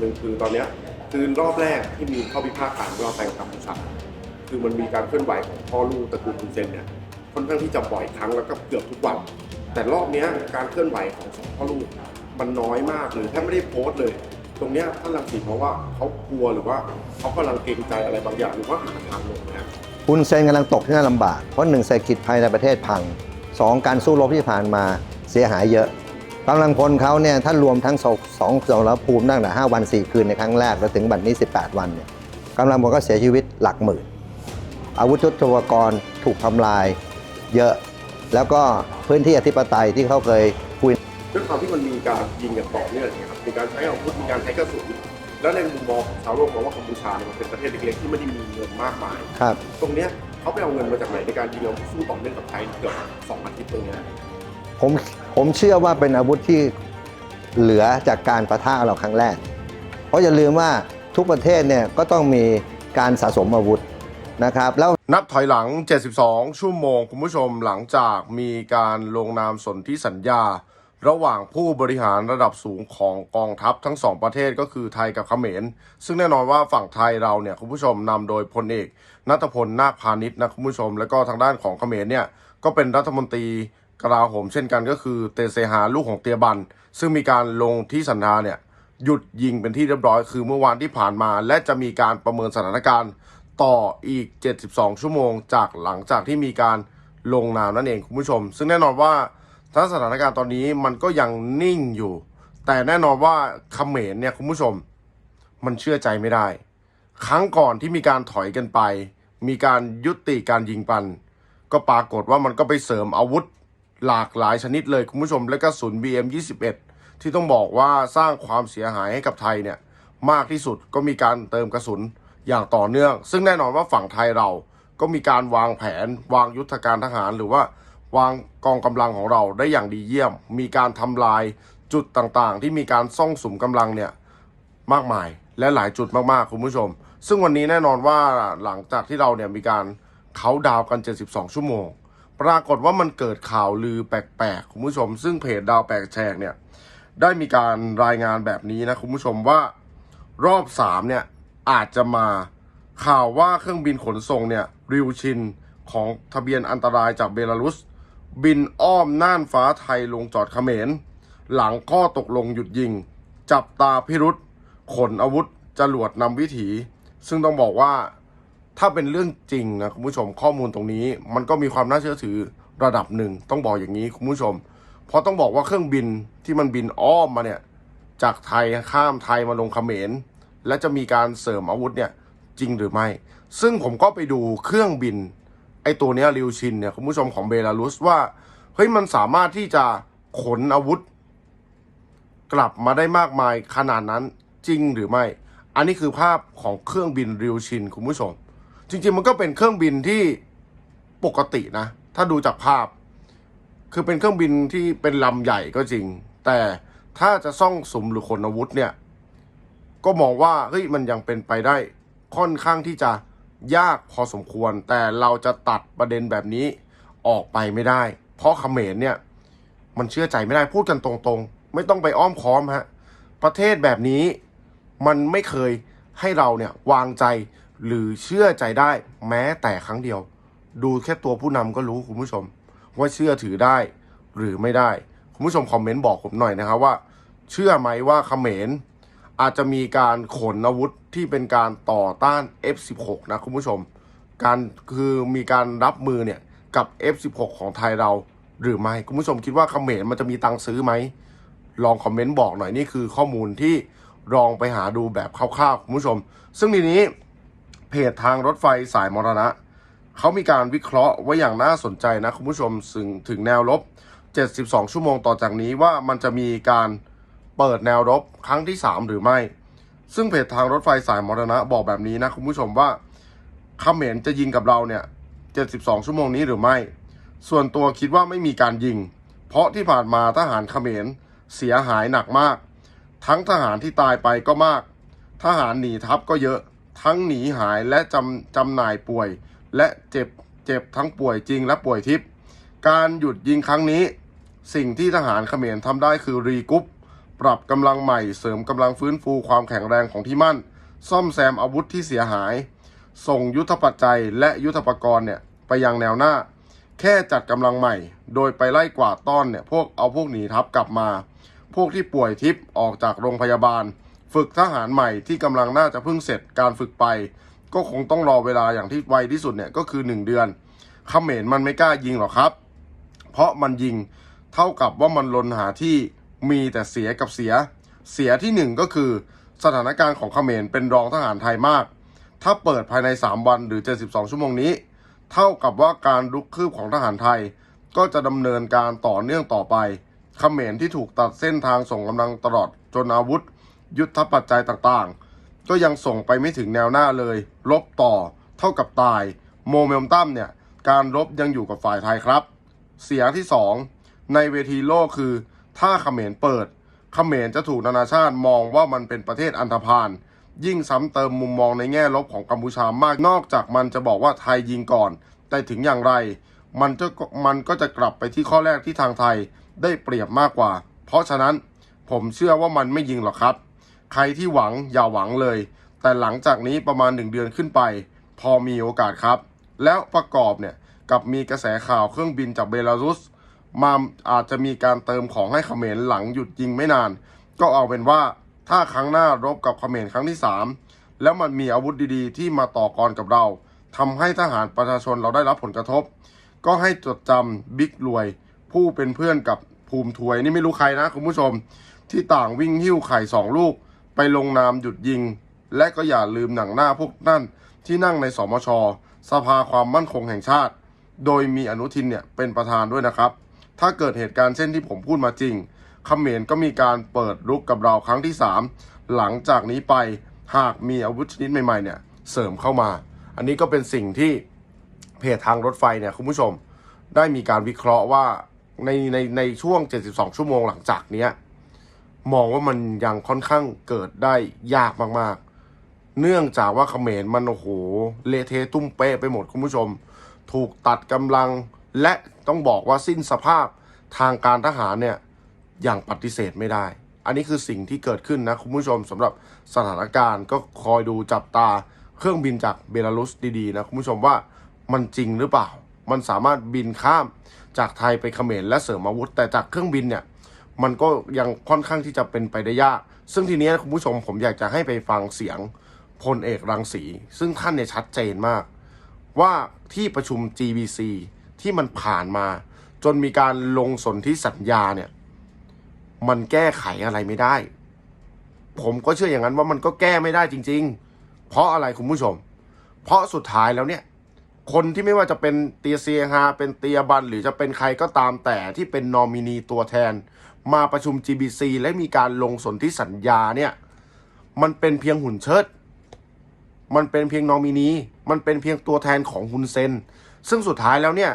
หนึ่งคือตอนเนี้ยคือรอบแรกที่มีข้อพิพาทการว่าไปกัมพูชาคือมันมีการเคลื่อนไหวของพ่อลูกตระกูลคุณเซนเนี่ยค่อนข้างที่จะบ่อยครั้งแล้วก็เกือบทุกวัน แต่รอบเนี้ยการเคลื่อนไหวของสองพ่อลูกมันน้อยมากเลยแทบไม่ได้โพสต์เลย ตรงเนี้ยท่านรังสีเพราะว่าเขากลัวหรือว่าเขากำลังเกรงใจอะไรบางอย่างหรือว่าหาทางลงนะฮุนเซนกำลังตกที่น่าลำบากเพราะหนึ่งเศรษฐกิจภายในประเทศพังสองการสู้รบที่ผ่านมาเสียหายเยอะ กำลังพลเขาเนี่ยถ้ารวมทั้งสองสองสองรภูมิตั้งแต่5วัน4คืนในครั้งแรกแล้วถึงบัดนี้ 18 วันเนี่ยกำลังพลก็เสียชีวิตหลักหมื่น อาวุธยุทโธปกรณ์ถูกทำลายเยอะ แล้วก็พื้นที่อธิปไตยที่เขาเคยคุยด้วยความที่มันมีการยิงกันต่อเนื่องเนี่ยครับมีการใช้อาวุธมีการใช้กระสุนแล้วในมุมมองของชาวโลกมองว่ากัมพูชาเนี่ยมันเป็นประเทศเล็กๆที่ไม่ได้มีเงินมากมายครับ ตรงเนี้ยเขาไปเอาเงินมาจากไหนในการยิงอาวุธสู้ต่อเนื่องกับไทยเกือบสองอาทิตย์ตรงเนี้ย ผมผมเชื่อว่าเป็นอาวุธที่เหลือจากการประทะเราครั้งแรก เพราะอย่าลืมว่าทุกประเทศเนี่ยก็ต้องมีการสะสมอาวุธนะครับแล้วนับถอยหลัง 72 ชั่วโมง คุณผู้ชมหลังจากมีการลงนามสนธิสัญญา ระหว่างผู้บริหารระดับสูงของกองทัพทั้งสองประเทศก็คือไทยกับเขมร ซึ่งแน่นอนว่าฝั่งไทยเราเนี่ยคุณผู้ชมนำโดยพลเอกนัทพลนาคพาณิชย์นะคุณผู้ชม แล้วก็ทางด้านของเขมรเนี่ยก็เป็นรัฐมนตรี กลาโหมเช่นกันก็คือเตเซฮาลูกของเตียบัน ซึ่งมีการลงที่สัญญาเนี่ยหยุดยิงเป็นที่เรียบร้อย คือเมื่อวานที่ผ่านมา และจะมีการประเมินสถานการณ์ต่ออีก 72 ชั่วโมง จากหลังจากที่มีการลงนามนั่นเองคุณผู้ชม ซึ่งแน่นอนว่าถ้าสถานการณ์ตอนนี้มันก็ยังนิ่งอยู่ แต่แน่นอนว่าเขมรเนี่ยคุณผู้ชม มันเชื่อใจไม่ได้ ครั้งก่อนที่มีการถอยกันไป มีการยุติการยิงปัน ก็ปรากฏว่ามันก็ไปเสริมอาวุธ หลากหลายชนิดเลยคุณผู้ชมและกระสุน BM21 ที่ต้องบอกว่าสร้างความเสียหายให้กับไทยเนี่ยมากที่สุดก็มีการเติมกระสุนอย่างต่อเนื่อง ซึ่งแน่นอนว่าฝั่งไทยเราก็มีการวางแผน วางยุทธการทหาร หรือว่าวางกองกำลังของเราได้อย่างดีเยี่ยม มีการทำลายจุดต่างๆ ที่มีการซ่องสุมกำลังเนี่ยมากมายและหลายจุดมากๆคุณผู้ชม ซึ่งวันนี้แน่นอนว่าหลังจากที่เราเนี่ยมีการเขาดาวน์กัน 72 ชั่วโมง ปรากฏว่ามันเกิดข่าวลือแปลกๆ คุณผู้ชม ซึ่งเพจดาวแปลกแชกเนี่ย ได้มีการรายงานแบบนี้นะ คุณผู้ชมว่ารอบ3เนี่ย อาจจะมาข่าวว่าเครื่องบินขนส่งเนี่ย ริวชินของทะเบียนอันตรายจากเบลารุส บินอ้อมน่านฟ้าไทยลงจอดเขมร หลังข้อตกลงหยุดยิง จับตาพิรุษขนอาวุธจรวดนำวิถี ซึ่งต้องบอกว่า ถ้าเป็นเรื่องจริงนะคุณผู้ชมข้อมูลตรงนี้ มันก็มีความน่าเชื่อถือระดับหนึ่งต้องบอกอย่างนี้คุณผู้ชม เพราะต้องบอกว่าเครื่องบินที่มันบินอ้อมมาเนี่ยจากไทยข้ามไทยมาลงเขมร และจะมีการเสริมอาวุธเนี่ยจริงหรือไม่ ซึ่งผมก็ไปดูเครื่องบินไอตัวเนี้ยริวชินเนี่ยคุณผู้ชมของเบลารุสว่าเฮ้ยมันสามารถที่จะขนอาวุธ กลับมาได้มากมายขนาดนั้นจริงหรือไม่ อันนี้คือภาพของเครื่องบินริวชินคุณผู้ชม จริงๆมันก็เป็นเครื่องบินที่ปกตินะ ถ้าดูจากภาพ คือเป็นเครื่องบินที่เป็นลำใหญ่ก็จริง แต่ถ้าจะซ่องสุมหรือขนอาวุธเนี่ย ก็มองว่าเฮ้ยมันยังเป็นไปได้ค่อนข้างที่จะยากพอสมควร แต่เราจะตัดประเด็นแบบนี้ออกไปไม่ได้ เพราะเขมรเนี่ย มันเชื่อใจไม่ได้พูดกันตรงๆ ไม่ต้องไปอ้อมค้อมฮะ ประเทศแบบนี้มันไม่เคยให้เราเนี่ยวางใจ หรือเชื่อใจได้แม้แต่ครั้งเดียว ดูแค่ตัวผู้นำก็รู้คุณผู้ชม ว่าเชื่อถือได้หรือไม่ได้ คุณผู้ชมคอมเมนต์บอกผมหน่อยนะครับว่า เชื่อไหมว่าเขมรอาจจะมีการขนอาวุธที่เป็นการต่อต้าน F16 นะคุณผู้ชม การคือมีการรับมือเนี่ยกับ F16 ของไทยเราหรือไม่คุณผู้ชมคิดว่าเขมรมันจะมีตังค์ซื้อไหมลองคอมเมนต์บอกหน่อยนี่คือข้อมูลที่ลองไปหาดูแบบคร่าวๆคุณผู้ชม ซึ่งทีนี้ เพจทางรถไฟสายมรณะ เขามีการวิเคราะห์ไว้อย่างน่าสนใจนะคุณผู้ชมถึงถึงแนวรบ72 ชั่วโมงต่อจากนี้ว่ามันจะมีการเปิดแนวรบครั้งที่ 3 หรือไม่ ซึ่งเพจทางรถไฟสายมรณะบอกแบบนี้นะคุณผู้ชมว่าเขมรจะยิงกับเราเนี่ย 72 ชั่วโมงนี้หรือไม่ ส่วนตัวคิดว่าไม่มีการยิง เพราะที่ผ่านมาทหารเขมรเสียหายหนักมาก ทั้งทหารที่ตายไปก็มาก ทหารหนีทัพก็เยอะ ทั้งหนีหายและจำจำหน่ายป่วย และเจ็บเจ็บทั้งป่วยจริงและป่วยทิพย์การหยุดยิงครั้งนี้ สิ่งที่ทหารเขมรทำได้คือรีกรุ๊ปปรับกำลังใหม่เสริมกำลังฟื้นฟูความแข็งแรงของที่มั่น ซ่อมแซมอาวุธที่เสียหาย ส่งยุทธปัจจัยและยุทธปกรณ์เนี่ยไปยังแนวหน้า แค่จัดกำลังใหม่ โดยไปไล่กวาดต้อนเนี่ยพวกเอาพวกหนีทัพกลับมา พวกที่ป่วยทิพย์ออกจากโรงพยาบาล ฝึกทหารใหม่ที่กำลังน่าจะเพิ่งเสร็จการฝึกไป ก็คงต้องรอเวลาอย่างที่ไวที่สุดเนี่ยก็คือ 1 เดือนเขมรมันไม่กล้ายิงหรอกครับ เพราะมันยิงเท่ากับว่ามันลนหาที่มีแต่เสียกับเสีย เสียที่หนึ่งก็คือ สถานการณ์ของเขมรเป็นรองทหารไทยมาก ถ้าเปิดภายใน 3 วันหรือ 72 ชั่วโมงนี้ เท่ากับว่าการลุกคืบของทหารไทย ก็จะดำเนินการต่อเนื่องต่อไปเขมรที่ถูกตัดเส้นทางส่งกำลังตลอดจนอาวุธ ยุทธปัจจัยต่างๆ ก็ยังส่งไปไม่ถึงแนวหน้าเลย ลบต่อเท่ากับตาย โมเมนตัมเนี่ย การรบยังอยู่กับฝ่ายไทยครับ เสียงที่ 2 ในเวทีโลกคือ ถ้าเขมรเปิด เขมรจะถูกนานาชาติมองว่ามันเป็นประเทศอันธพาลยิ่งซ้ำเติมมุมมองในแง่ลบของกัมพูชามากนอกจากมันจะบอกว่าไทยยิงก่อน แต่ถึงอย่างไร มันจะมันก็จะกลับไปที่ข้อแรกที่ทางไทยได้เปรียบมากกว่า เพราะฉะนั้นผมเชื่อว่ามันไม่ยิงหรอกครับ ใครที่หวังอย่าหวังเลย แต่หลังจากนี้ประมาณหนึ่งเดือนขึ้นไป พอมีโอกาสครับ แล้วประกอบเนี่ยกับมีกระแสข่าวเครื่องบินจากเบลารุสมาอาจจะมีการเติมของให้เขมรหลังหยุดยิงไม่นาน ก็เอาเป็นว่าถ้าครั้งหน้ารบกับเขมรครั้งที่ 3 แล้วมันมีอาวุธดีๆ ที่มาต่อกรกับเราทำให้ทหารประชาชนเราได้รับผลกระทบ ก็ให้จดจำบิ๊กรวย ผู้เป็นเพื่อนกับภูมิถวยนี่ไม่รู้ใครนะคุณผู้ชม ที่ต่างวิ่งหิ้วไข่สองลูก ไปลงนามหยุดยิง และก็อย่าลืมหนังหน้าพวกนั่นที่นั่งในสมช สภาความมั่นคงแห่งชาติ โดยมีอนุทินเนี่ยเป็นประธานด้วยนะครับ ถ้าเกิดเหตุการณ์เช่นที่ผมพูดมาจริงเขมรก็มีการเปิดรุกกับเราครั้งที่ 3 หลังจากนี้ไปหากมีอาวุธชนิดใหม่ๆเนี่ยเสริมเข้ามา อันนี้ก็เป็นสิ่งที่เพจทางรถไฟเนี่ยคุณผู้ชม ได้มีการวิเคราะห์ว่าในในในช่วง 72 ชั่วโมงหลังจากเนี้ย มองว่ามันยังค่อนข้างเกิดได้ยากมากๆ เนื่องจากว่าเขมรมันโอ้โหเละเทะตุ้มเป๊ะไปหมดคุณผู้ชม ถูกตัดกำลังและต้องบอกว่าสิ้นสภาพทางการทหารเนี่ยอย่างปฏิเสธไม่ได้ อันนี้คือสิ่งที่เกิดขึ้นนะคุณผู้ชมสำหรับสถานการณ์ก็คอยดูจับตาเครื่องบินจากเบลารุสดีๆนะคุณผู้ชมว่ามันจริงหรือเปล่า มันสามารถบินข้ามจากไทยไปเขมรและเสริมอาวุธ แต่จากเครื่องบินเนี่ย มันก็ยังค่อนข้างที่จะเป็นไปได้ยาก ซึ่งทีนี้คุณผู้ชมผมอยากจะให้ไปฟังเสียงพลเอกรังสี ซึ่งท่านเนี่ยชัดเจนมาก ว่าที่ประชุม GBC ที่มันผ่านมา จนมีการลงสนธิสัญญาเนี่ย มันแก้ไขอะไรไม่ได้ ผมก็เชื่ออย่างนั้นว่ามันก็แก้ไม่ได้จริง ๆ เพราะอะไรคุณผู้ชม เพราะสุดท้ายแล้วเนี่ยคนที่ไม่ว่าจะเป็นเตียเซียฮาเป็นเตียบัน หรือจะเป็นใครก็ตามแต่ที่เป็นนอมินีตัวแทน มาประชุม GBC และมีการลงสนธิสัญญาเนี่ย มันเป็นเพียงหุ่นเชิด มันเป็นเพียงนอมินี มันเป็นเพียงตัวแทนของฮุนเซน ซึ่งสุดท้ายแล้วเนี่ย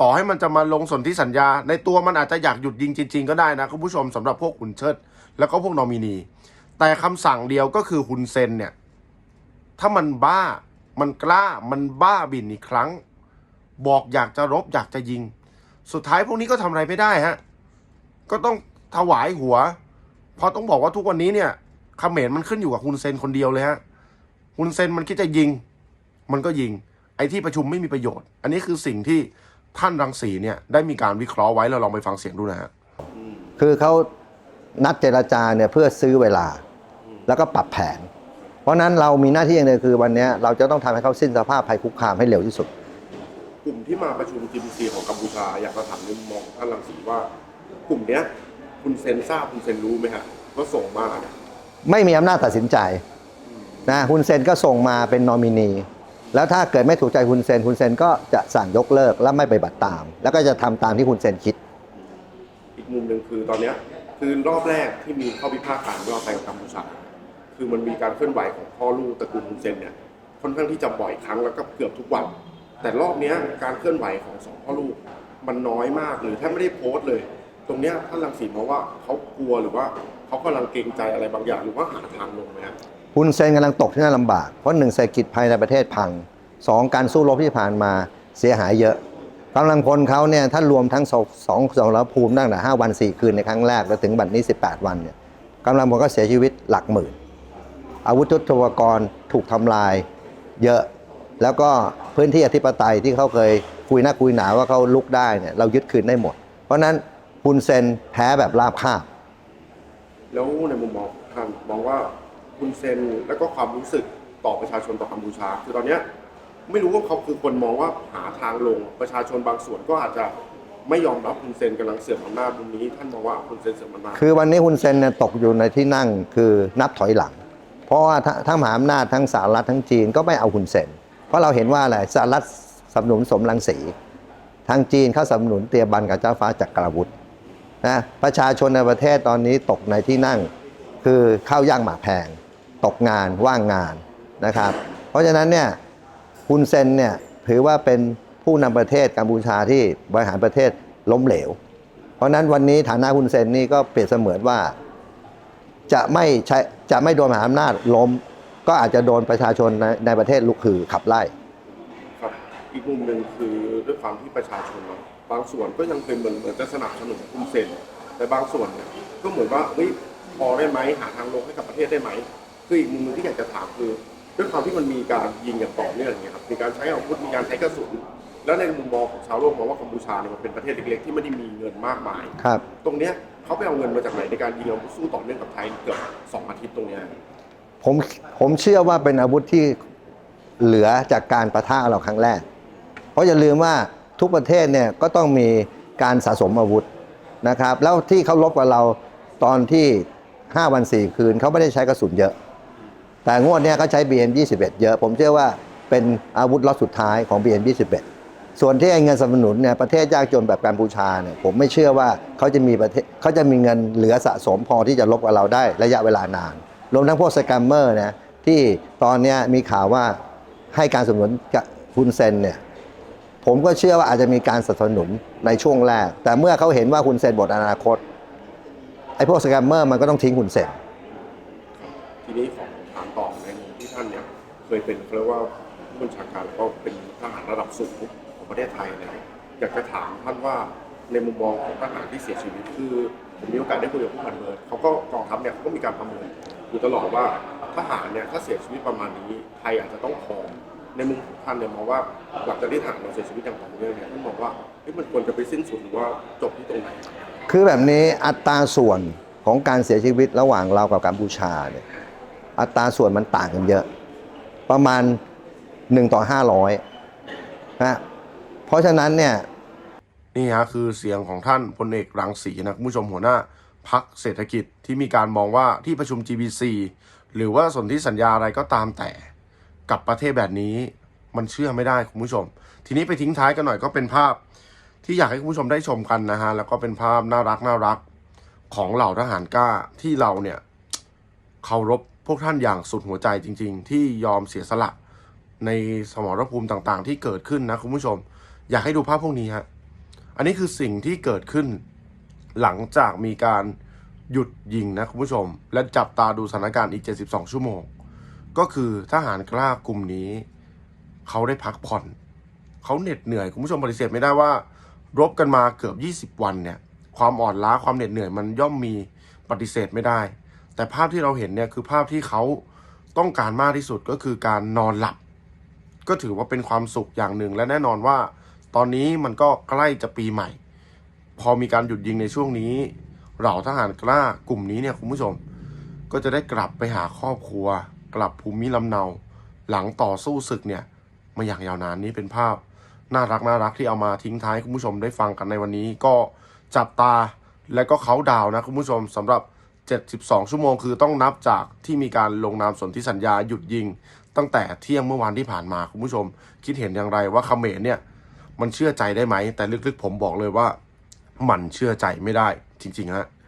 ต่อให้มันจะมาลงสนธิสัญญา ในตัวมันอาจจะอยากหยุดยิงจริง ๆ ก็ได้นะคุณผู้ชมสำหรับพวกหุ่นเชิด แล้วก็พวกนอมินี แต่คำสั่งเดียวก็คือฮุนเซนเนี่ย ถ้ามันบ้า มันกล้า มันบ้าบินอีกครั้ง บอกอยากจะรบอยากจะยิง สุดท้ายพวกนี้ก็ทำอะไรไม่ได้ฮะ ก็ต้องถวายหัว เพราะต้องบอกว่าทุกวันนี้เนี่ยเขมรมันขึ้นอยู่กับฮุนเซนคนเดียวเลยฮะฮุนเซนมันคิดจะยิง มันก็ยิง ไอ้ที่ประชุมไม่มีประโยชน์ อันนี้คือสิ่งที่ท่านรังสีเนี่ยได้มีการวิเคราะห์ไว้เราลองไปฟังเสียงดูนะฮะคือเขานัดเจรจาเนี่ยเพื่อซื้อเวลาแล้วก็ปรับแผน เพราะฉะนั้นเรามีหน้าที่อย่างเดียวคือวันเนี้ยเราจะต้องทำให้เขาสิ้นสภาพภัยคุกคามให้เร็วที่สุด กลุ่มที่มาประชุม GBC ของกัมพูชาอยากจะถามในมุมมองของท่านรังสีว่า กลุ่มเนี้ย คุณเซนทราบคุณเซนรู้ไหมฮะว่าส่งมาเนี่ยไม่มีอำนาจตัดสินใจนะฮุนเซนก็ส่งมาเป็นนอมินี แล้วถ้าเกิดไม่ถูกใจฮุนเซนฮุนเซนก็จะสั่งยกเลิกและไม่ไปฏิบัติตาม แล้วก็จะทำตามที่ฮุนเซนคิด อีกมุมหนึ่งคือตอนเนี้ยคือรอบแรกที่มีข้อพิพาทการรอบไปกับกัมพูชาคือมันมีการเคลื่อนไหวของพ่อลูกตระกูลฮุนเซนเนี่ยค่อนข้างที่จะบ่อยครั้งแล้วก็เกือบทุกวัน แต่รอบเนี้ยการเคลื่อนไหวของสองพ่อลูกมันน้อยมากหรือแทบไม่ได้โพสต์เลย ตรงเนี้ยท่านรังสีมองว่าเขากลัวหรือว่าเขากำลังเกรงใจอะไรบางอย่างหรือว่าหาทางลงไหมฮะฮุนเซนกำลังตกที่น่าลำบาก เพราะหนึ่งเศรษฐกิจภายในประเทศพังสองการสู้รบที่ผ่านมาเสียหายเยอะกำลังพลเขาเนี่ยถ้ารวมทั้งสองสองสองรภูมิตั้งแต่ห้าวันสี่คืนในครั้งแรกแล้วถึงบัดนี้ 18 วันเนี่ยกำลังพลก็เสียชีวิตหลักหมื่น อาวุธยุทโธปกรณ์ถูกทำลายเยอะ แล้วก็พื้นที่อธิปไตยที่เขาเคยคุยหน้าคุยหนาว่าเขาลุกได้เนี่ยเรายึดคืนได้หมด เพราะฉะนั้น ฮุนเซนแพ้แบบราบคาบ แล้วในมุมมองของท่านมองว่าคุณเซนแล้วก็ความรู้สึกต่อประชาชนต่อกัมพูชา คือตอนเนี้ยไม่รู้ว่าเขาคือคนมองว่าหาทางลงประชาชนบางส่วนก็อาจจะไม่ยอมรับคุณเซนกำลังเสื่อมอำนาจตรงนี้ท่านมองว่าคุณเซนเสื่อมอำนาจคือวันนี้ฮุนเซนเนี่ยตกอยู่ในที่นั่งคือนับถอยหลัง เพราะว่าถ้าทั้งมหาอำนาจทั้งสหรัฐทั้งจีนก็ไม่เอาฮุนเซน เพราะเราเห็นว่าอะไรสหรัฐสนับสนุนสมรังสี ทางจีนเข้าสนับสนุนเตียบันกับเจ้าฟ้าจักรวุฒิ นะประชาชนในประเทศตอนนี้ตกในที่นั่ง คือข้าวย่างหมากแพง ตกงานว่างงานนะครับ เพราะฉะนั้นเนี่ยฮุนเซนเนี่ยถือว่าเป็นผู้นำประเทศกัมพูชาที่บริหารประเทศล้มเหลว เพราะฉะนั้นวันนี้ฐานะฮุนเซนนี่ก็เปรียบเสมือนว่าจะไม่ใช้จะไม่โดนมหาอำนาจล้ม ก็อาจจะโดนประชาชนในในประเทศลุกคือขับไล่ อีกมุมหนึ่งคือด้วยความที่ประชาชนเนาะบางส่วนก็ยังเป็นเหมือนเหมือนจะสนับสนุนคุณเซนแต่บางส่วนเนี่ยก็เหมือนว่าเฮ้ยพอได้ไหมหาทางลงให้กับประเทศได้ไหมคืออีกมุมหนึงที่อยากจะถามคือด้วยความที่มันมีการยิงอย่างต่อเนื่องเนี่ยครับมีการใช้อาวุธมีการใช้กระสุน แล้วในมุมมองของชาวโลกมองว่ากัมพูชาเนี่ยมันเป็นประเทศเล็กๆที่ไม่ได้มีเงินมากมาย ครับ ตรงเนี้ยเขาไปเอาเงินมาจากไหนในการยิงอาวุธสู้ต่อเนื่องกับไทยเกือบสองอาทิตย์ตรงเนี้ย ผมผมเชื่อว่าเป็นอาวุธที่เหลือจากการประทะเราครั้งแรก เพราะอย่าลืมว่าทุกประเทศเนี่ยก็ต้องมีการสะสมอาวุธนะครับ แล้วที่เขาลบกับเราตอนที่ 5 วัน 4 คืนเขาไม่ได้ใช้กระสุนเยอะ แต่งวดเนี้ยเขาใช้ BM 21 เยอะ ผมเชื่อว่าเป็นอาวุธล็อตสุดท้ายของ BM 21 ส่วนที่เงินสนับสนุนเนี่ยประเทศยากจนแบบกัมพูชาเนี่ยผมไม่เชื่อว่าเขาจะมีประเทศเขาจะมีเงินเหลือสะสมพอที่จะลบกับเราได้ระยะเวลานาน รวมทั้งพวกสแกมเมอร์นะที่ตอนนี้มีข่าวว่าให้การสนับสนุนกับคุณเซนเนี่ย ผมก็เชื่อว่าอาจจะมีการสนับสนุนในช่วงแรก แต่เมื่อเขาเห็นว่าคุณเซนหมดอนาคตไอ้พวกสแกมเมอร์มันก็ต้องทิ้งคุณเซนทีนี้ขอถามต่อในมุมที่ท่านเนี่ยเคยเป็นเขาเรียกว่าผู้บัญชาการแล้วก็เป็นทหารระดับสูงของประเทศไทยเนี่ยอยากจะถามท่านว่าในมุมมองของทหารที่เสียชีวิตคือผมมีโอกาสได้คุยกับผู้พันเบิร์ดเขาก็กองทัพเนี่ยเขาก็มีการประเมินอยู่ตลอดว่าทหารเนี่ยถ้าเสียชีวิตประมาณนี้ไทยอาจจะต้องพอ ในมุมของท่านเนี่ยมองว่าหลังจากที่ทหารเราเสียชีวิตอย่างต่อเนื่องเนี่ยท่านมองว่าเฮ้ยมันควรจะไปสิ้นสุดหรือว่าจบที่ตรงไหนคือแบบนี้อัตราส่วนของการเสียชีวิตระหว่างเรากับกัมพูชาเนี่ยอัตราส่วนมันต่างกันเยอะ ประมาณ 1 ต่อ 500นะเพราะฉะนั้นเนี่ยนี่ฮะคือเสียงของท่านพลเอกรังสีนะคุณผู้ชมหัวหน้าพักเศรษฐกิจที่มีการมองว่าที่ประชุม GBC หรือว่าสนธิสัญญาอะไรก็ตามแต่ กับประเทศแบบนี้มันเชื่อไม่ได้คุณผู้ชม ทีนี้ไปทิ้งท้ายกันหน่อยก็เป็นภาพที่อยากให้คุณผู้ชมได้ชมกันนะฮะแล้วก็เป็นภาพน่ารักน่ารักของเหล่าทหารกล้าที่เราเนี่ยเคารพพวกท่านอย่างสุดหัวใจจริง ๆ ที่ยอมเสียสละในสมรภูมิต่างๆ ที่เกิดขึ้นนะคุณผู้ชม อยากให้ดูภาพพวกนี้ฮะอันนี้คือสิ่งที่เกิดขึ้น หลังจากมีการหยุดยิงนะคุณผู้ชม และจับตาดูสถานการณ์อีก 72 ชั่วโมง ก็คือทหารกล้ากลุ่มนี้ เขาได้พักผ่อน เขาเหน็ดเหนื่อย คุณผู้ชมปฏิเสธไม่ได้ว่า รบกันมาเกือบ 20 วันเนี่ย ความอ่อนล้าความเหน็ดเหนื่อยมันย่อมมีปฏิเสธไม่ได้ แต่ภาพที่เราเห็นเนี่ยคือภาพที่เขาต้องการมากที่สุดก็คือการนอนหลับ ก็ถือว่าเป็นความสุขอย่างหนึ่ง และแน่นอนว่า ตอนนี้มันก็ใกล้จะปีใหม่ พอมีการหยุดยิงในช่วงนี้ เหล่าทหารกล้ากลุ่มนี้เนี่ยคุณผู้ชม ก็จะได้กลับไปหาครอบครัว กลับภูมิลำเนา หลังต่อสู้ศึกเนี่ยมาอย่างยาวนานนี้เป็นภาพ น่ารักน่ารักที่เอามาทิ้งท้ายคุณผู้ชมได้ฟังกันในวันนี้ ก็จับตาและก็เขาดาวน์นะคุณผู้ชมสำหรับ 72 ชั่วโมงคือต้องนับจากที่มีการลงนามสนธิสัญญาหยุดยิง ตั้งแต่เที่ยงเมื่อวานที่ผ่านมาคุณผู้ชม คิดเห็นอย่างไรว่าเขมรเนี่ยมันเชื่อใจได้ไหม แต่ลึกๆผมบอกเลยว่า มันเชื่อใจไม่ได้จริงๆฮะ